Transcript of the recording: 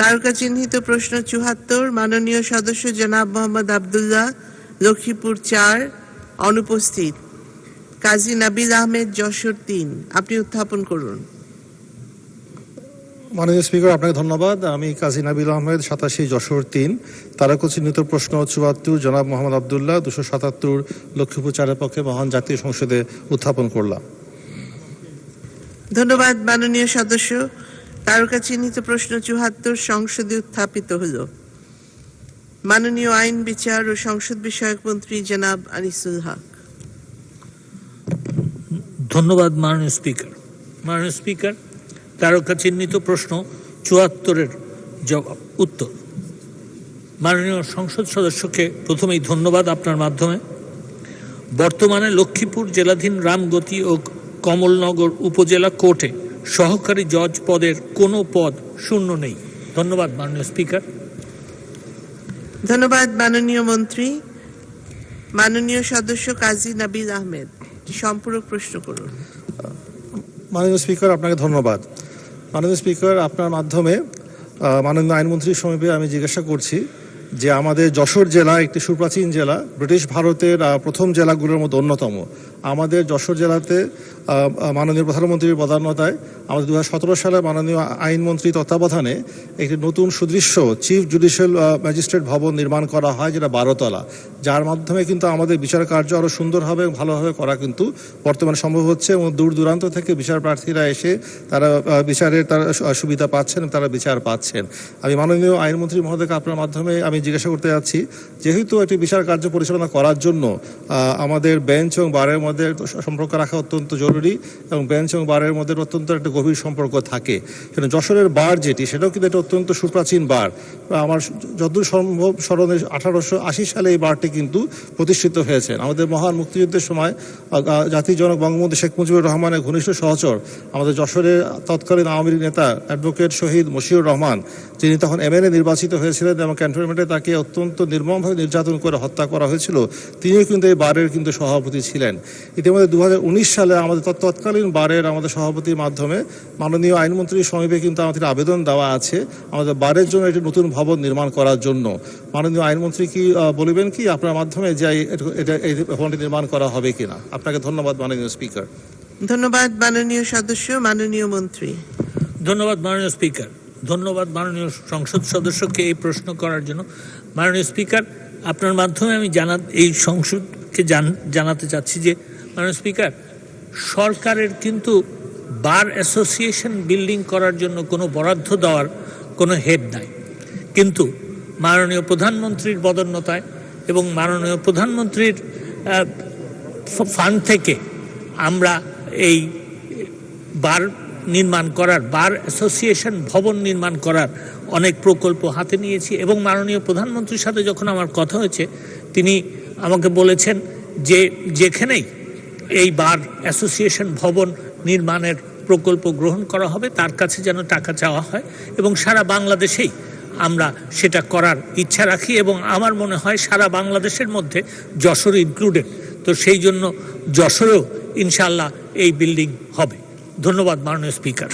তারকা চিহ্নিত প্রশ্ন চুহাত্তর মাননীয় সদস্য জনাব মোহাম্মদ আবদুল্লাহ লক্ষ্মীপুর চার অনুপস্থিত। কাজী নাবিল আহমেদ যশোর তিন আপনি উত্থাপন করুন। মাননীয় স্পিকার আপনাকে ধন্যবাদ। আমি কাজী নাবিল আহমেদ সাতাশি যশোর তিন। তারকা চিহ্নিত প্রশ্ন চুয়াত্তর জনাব মোহাম্মদ আবদুল্লাহ দুশো সাতাত্তর লক্ষ্মীপুর চারের পক্ষে মহান জাতীয় সংসদে উত্থাপন করলাম। ধন্যবাদ মাননীয় সদস্য। তারকা চিহ্নিত প্রশ্ন চুহাত্তর সংসদে উত্থাপিত হল। মাননীয় আইন বিচার ও সংসদ বিষয়ক মন্ত্রী জনাব আনিসুল হক। ধন্যবাদ মাননীয় স্পিকার। মাননীয় স্পিকার তারকা চিহ্নিত প্রশ্ন চুয়াত্তরের জবাব, উত্তর। মাননীয় সংসদ সদস্যকে প্রথমেই ধন্যবাদ আপনার মাধ্যমে। বর্তমানে লক্ষ্মীপুর জেলাধীন রামগতি ও কমলনগর উপজেলা কোর্টে সহকারী জজ পদের কোনো পদ শূন্য নেই। ধন্যবাদ মাননীয় স্পিকার। ধন্যবাদ মাননীয় মন্ত্রী। মাননীয় সদস্য কাজী নাবিল আহমেদ সম্পূরক প্রশ্ন করুন। মাননীয় স্পিকার আপনাকে ধন্যবাদ। মাননীয় স্পিকার আপনার মাধ্যমে মাননীয় আইনমন্ত্রীর সমীপে আমি জিজ্ঞাসা করছি যে আমাদের যশোর জেলা একটি সুপ্রাচীন জেলা ব্রিটিশ ভারতের প্রথম জেলাগুলোর মধ্যে অন্যতম। আমাদের যশোর জেলাতে মাননীয় প্রধানমন্ত্রীর প্রধানতায় আমাদের দু হাজার সতেরো সালে মাননীয় আইনমন্ত্রী তত্ত্বাবধানে একটি নতুন সুদৃশ্য চিফ জুডিশিয়াল ম্যাজিস্ট্রেট ভবন নির্মাণ করা হয়, যেটা বারোতলা। যার মাধ্যমে কিন্তু আমাদের বিচার কার্য আরও সুন্দরভাবে ভালোভাবে করা কিন্তু বর্তমানে সম্ভব হচ্ছে এবং দূর দূরান্ত থেকে বিচার প্রার্থীরা এসে তারা বিচারের তারা সুবিধা পাচ্ছেন তারা বিচার পাচ্ছেন। আমি মাননীয় আইনমন্ত্রী মহোদয়কে আপনার মাধ্যমে আমি জিজ্ঞাসা করতে যাচ্ছি, যেহেতু একটি বিচার কার্য পরিচালনা করার জন্য আমাদের বেঞ্চ এবং বারের মধ্যে সম্পর্ক রাখা অত্যন্ত জরুরি এবং বেঞ্চ এবং বারের মধ্যে অত্যন্ত একটা গভীর সম্পর্ক থাকে। কিন্তু যশোরের বার যেটি, সেটাও কিন্তু একটা অত্যন্ত সুপ্রাচীন বার আমার যতদূর সম্ভব স্মরণে আঠারোশো আশি সালে এই বারটি কিন্তু প্রতিষ্ঠিত হয়েছে। আমাদের মহান মুক্তিযুদ্ধের সময় জাতির জনক বঙ্গবন্ধু শেখ মুজিবুর রহমানের ঘনিষ্ঠ সহচর, আমাদের যশোরের তৎকালীন আওয়ামী লীগ নেতা অ্যাডভোকেট শহীদ মশিউর রহমান, যিনি তখন এমএলএ নির্বাচিত হয়েছিলেন এবং ক্যান্টনমেন্টে তাকে অত্যন্ত নির্মমভাবে নির্যাতন করে হত্যা করা হয়েছিল, তিনিও কিন্তু এই বারের কিন্তু সভাপতি ছিলেন। ইতিমধ্যে দু সালে আমাদের তৎকালীন বারের আমাদের সভাপতির মাধ্যমে মাননীয় আইনমন্ত্রীর সমীপে কিন্তু আমাদের আবেদন দেওয়া আছে আমাদের বারের জন্য একটি নতুন ভবন নির্মাণ করার জন্য। মাননীয় আইনমন্ত্রী কি বলবেন কি আপনার মাধ্যমে যে এটা এই ভবনটি নির্মাণ করা হবে কিনা? আপনাকে ধন্যবাদ মাননীয় স্পিকার। ধন্যবাদ মাননীয় সদস্য মাননীয় মন্ত্রী। ধন্যবাদ মাননীয় স্পিকার। ধন্যবাদ মাননীয় সংসদ সদস্যকে এই প্রশ্ন করার জন্য। মাননীয় স্পিকার আপনার মাধ্যমে আমি জানা এই সংসদকে জান- জানাতে চাচ্ছি যে, মাননীয় স্পিকার, সরকারের কিন্তু বার অ্যাসোসিয়েশন বিল্ডিং করার জন্য কোনো বরাদ্দ দেওয়ার কোনো হেড নাই। কিন্তু মাননীয় প্রধানমন্ত্রীর বদন্যতায় এবং মাননীয় প্রধানমন্ত্রীর ফান্ড থেকে আমরা এই বার নির্মাণ করার, বার অ্যাসোসিয়েশন ভবন নির্মাণ করার অনেক প্রকল্প হাতে নিয়েছি এবং মাননীয় প্রধানমন্ত্রীর সাথে যখন আমার কথা হয়েছে, তিনি আমাকে বলেছেন যে যেখানেই এই বার অ্যাসোসিয়েশন ভবন নির্মাণের প্রকল্প গ্রহণ করা হবে, তার কাছে যেন টাকা চাওয়া হয় এবং সারা বাংলাদেশেই আমরা সেটা করার ইচ্ছা রাখি এবং আমার মনে হয় সারা বাংলাদেশের মধ্যে যশোর ইনক্লুডেড তো সেই জন্য যশোরেও ইনশাল্লাহ এই বিল্ডিং হবে। ধন্যবাদ মাননীয় স্পিকার